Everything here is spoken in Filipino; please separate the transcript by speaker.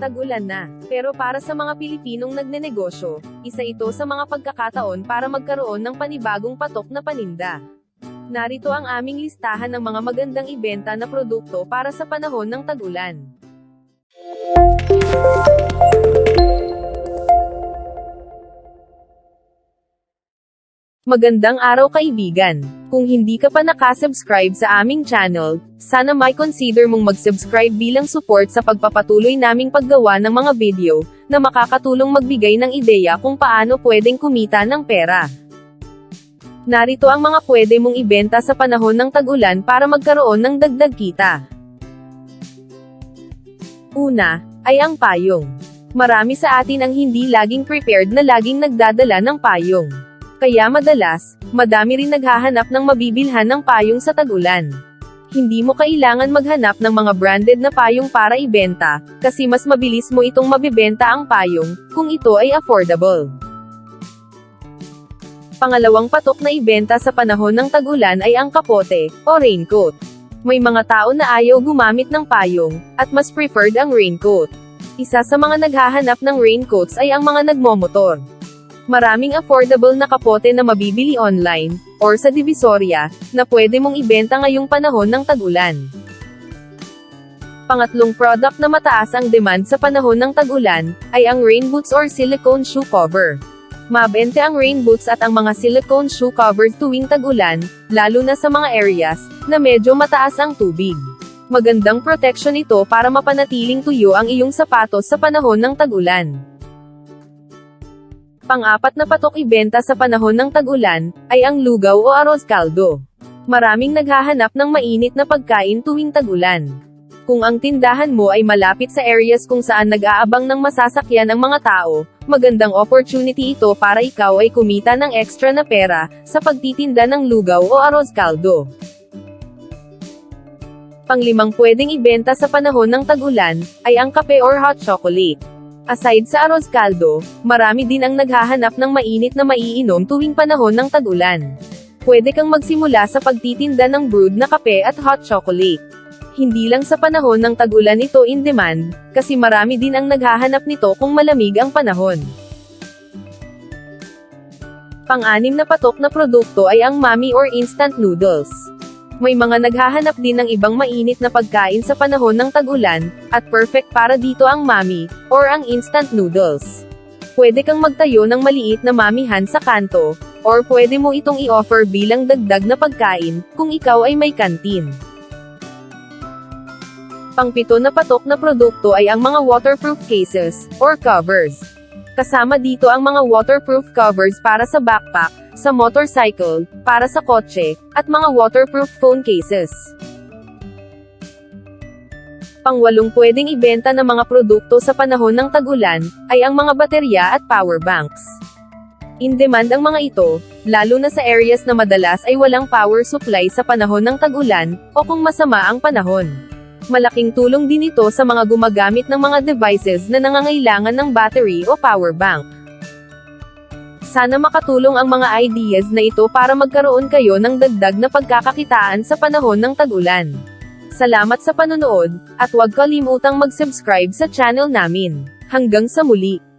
Speaker 1: Tagulan na. Pero para sa mga Pilipinong nagnenegosyo, isa ito sa mga pagkakataon para magkaroon ng panibagong patok na paninda. Narito ang aming listahan ng mga magandang ibenta na produkto para sa panahon ng tagulan. Magandang araw kaibigan! Kung hindi ka pa nakasubscribe sa aming channel, sana may consider mong mag-subscribe bilang support sa pagpapatuloy naming paggawa ng mga video, na makakatulong magbigay ng ideya kung paano pwedeng kumita ng pera. Narito ang mga pwede mong ibenta sa panahon ng tag-ulan para magkaroon ng dagdag kita. Una, ay ang payong. Marami sa atin ang hindi laging prepared na laging nagdadala ng payong. Kaya madalas, madami rin naghahanap ng mabibilhan ng payong sa tag-ulan. Hindi mo kailangan maghanap ng mga branded na payong para ibenta, kasi mas mabilis mo itong mabibenta ang payong, kung ito ay affordable. Pangalawang patok na ibenta sa panahon ng tag-ulan ay ang kapote, o raincoat. May mga tao na ayaw gumamit ng payong, at mas preferred ang raincoat. Isa sa mga naghahanap ng raincoats ay ang mga nagmomotor. Maraming affordable na kapote na mabibili online, or sa Divisoria, na pwede mong ibenta ngayong panahon ng tag-ulan. Pangatlong product na mataas ang demand sa panahon ng tag-ulan, ay ang rain boots or silicone shoe cover. Mabente ang rain boots at ang mga silicone shoe covers tuwing tag-ulan, lalo na sa mga areas, na medyo mataas ang tubig. Magandang protection ito para mapanatiling tuyo ang iyong sapatos sa panahon ng tag-ulan. Pang-apat na patok ibenta sa panahon ng tag-ulan, ay ang lugaw o arroz caldo. Maraming naghahanap ng mainit na pagkain tuwing tag-ulan. Kung ang tindahan mo ay malapit sa areas kung saan nag-aabang ng masasakyan ang mga tao, magandang opportunity ito para ikaw ay kumita ng extra na pera, sa pagtitinda ng lugaw o arroz caldo. Panglimang pwedeng ibenta sa panahon ng tag-ulan, ay ang kape or hot chocolate. Aside sa arroz caldo, marami din ang naghahanap ng mainit na maiinom tuwing panahon ng tag-ulan. Pwede kang magsimula sa pagtitinda ng brewed na kape at hot chocolate. Hindi lang sa panahon ng tag-ulan ito in demand, kasi marami din ang naghahanap nito kung malamig ang panahon. Pang-anim na patok na produkto ay ang mami or instant noodles. May mga naghahanap din ng ibang mainit na pagkain sa panahon ng tag-ulan, at perfect para dito ang mami, or ang instant noodles. Pwede kang magtayo ng maliit na mamihan sa kanto, or pwede mo itong i-offer bilang dagdag na pagkain, kung ikaw ay may kantin. Pangpito na patok na produkto ay ang mga waterproof cases, or covers. Kasama dito ang mga waterproof covers para sa backpack, sa motorcycle, para sa kotse, at mga waterproof phone cases. Pangwalong pwedeng ibenta ng mga produkto sa panahon ng tag-ulan, ay ang mga baterya at power banks. In demand ang mga ito, lalo na sa areas na madalas ay walang power supply sa panahon ng tag-ulan, o kung masama ang panahon. Malaking tulong din ito sa mga gumagamit ng mga devices na nangangailangan ng battery o power bank. Sana makatulong ang mga ideas na ito para magkaroon kayo ng dagdag na pagkakakitaan sa panahon ng tag-ulan. Salamat sa panonood, at huwag kalimutang mag-subscribe sa channel namin. Hanggang sa muli!